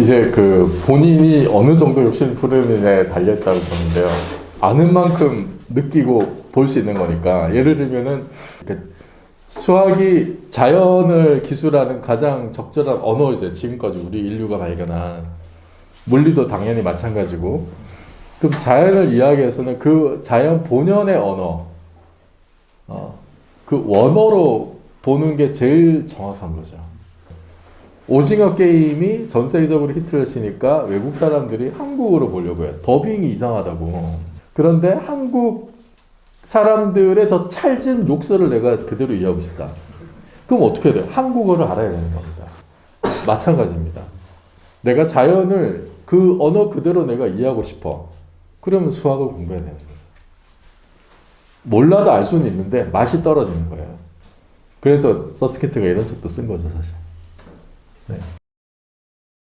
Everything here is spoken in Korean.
이제 그 본인이 어느 정도 욕심 부르느냐에 달려있다고 보는데요. 아는 만큼 느끼고 볼 수 있는 거니까 예를 들면은 그 수학이 자연을 기술하는 가장 적절한 언어이죠. 지금까지 우리 인류가 발견한 물리도 당연히 마찬가지고 그럼 자연을 이야기해서는 그 자연 본연의 언어, 어, 그 원어로 보는 게 제일 정확한 거죠. 오징어 게임이 전 세계적으로 히트를 치니까 외국 사람들이 한국으로 보려고 해요. 더빙이 이상하다고. 그런데 한국 사람들의 저 찰진 욕설을 내가 그대로 이해하고 싶다. 그럼 어떻게 돼요? 한국어를 알아야 되는 겁니다. 마찬가지입니다. 내가 자연을 그 언어 그대로 내가 이해하고 싶어. 그러면 수학을 공부해야 되는 거예요. 몰라도 알 수는 있는데 맛이 떨어지는 거예요. 그래서 서스키트가 이런 책도 쓴 거죠, 사실. Yeah.